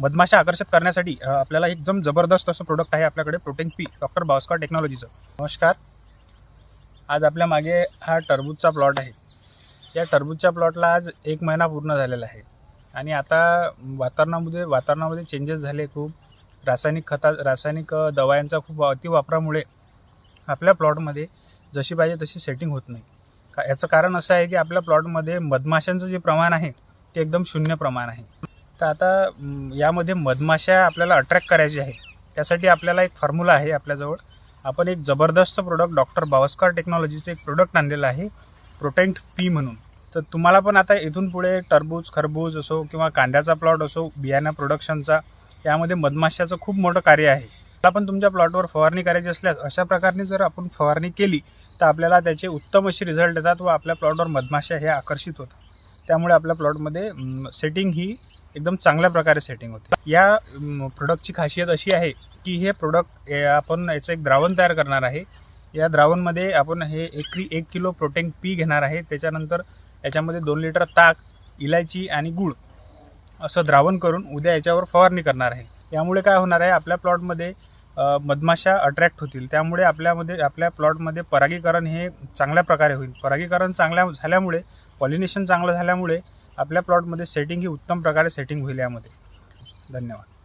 मधमाशा आकर्षित करण्यासाठी आपल्याला एकदम जबरदस्त असं प्रोडक्ट आहे आपल्याकडे प्रोटीन पी डॉक्टर बावस्कर टेक्नॉलॉजीचं नमस्कार. आज आपल्या मागे हा टरबूजचा प्लॉट आहे. या टरबूजच्या प्लॉटला आज एक महिना पूर्ण झालेला आहे. आणि आता वातावरणामध्ये वातावरणामध्ये चेंजेस झाले खूप. रासायनिक खता रासायनिक दवायांचा खूप अतिवापरामुळे आपल्या प्लॉटमध्ये जशी पाहिजे तशी सेटिंग होत नाही. का याचं कारण असं आहे की आपल्या प्लॉटमध्ये मधमाशांचं जे प्रमाण आहे ते एकदम शून्य प्रमाण आहे. तर आता यामध्ये मधमाशा आपल्याला अट्रॅक्ट करायची आहे. त्यासाठी आपल्याला एक फॉर्म्युला आहे आपल्याजवळ. आपण एक जबरदस्त प्रोडक्ट डॉक्टर बावस्कर टेक्नॉलॉजीचं एक प्रोडक्ट आणलेलं आहे प्रोटेंट पी म्हणून. तर तुम्हाला पण आता इथून पुढे टरबूज खरबूज असो किंवा कांद्याचा प्लॉट असो बियाणा प्रोडक्शनचा यामध्ये मधमाशाचं खूप मोठं कार्य आहे. मला पण तुमच्या प्लॉटवर फवारणी करायची असल्यास अशा प्रकारे जर आपण फवारणी केली तर आपल्याला त्याचे उत्तम असे रिझल्ट येतात व आपल्या प्लॉटवर मधमाशा हे आकर्षित होतात. त्यामुळे आपल्या प्लॉटमध्ये सेटिंग ही एकदम चांगल्या प्रकारे सेटिंग होते. या प्रोडक्टची खासियत अशी आहे की हे प्रोडक्ट आपण याचं एक द्रावण तयार करणार आहे. या द्रावणमध्ये आपण हे एकरी एक किलो प्रोटीन पी घेणार आहे. त्याच्यानंतर याच्यामध्ये दोन लिटर ताक इलायची आणि गूळ असं द्रावण करून उद्या याच्यावर फवारणी करणार आहे. यामुळे काय होणार आहे? आपल्या प्लॉटमध्ये मधमाशा अट्रॅक्ट होतील. त्यामुळे आपल्यामध्ये आपल्या प्लॉटमध्ये परागीकरण हे चांगल्या प्रकारे होईल. परागीकरण चांगल्या झाल्यामुळे पॉलिनेशन चांगलं झाल्यामुळे आपल्या प्लॉटमध्ये सेटिंग ही उत्तम प्रकारे सेटिंग होईल यामध्ये. धन्यवाद.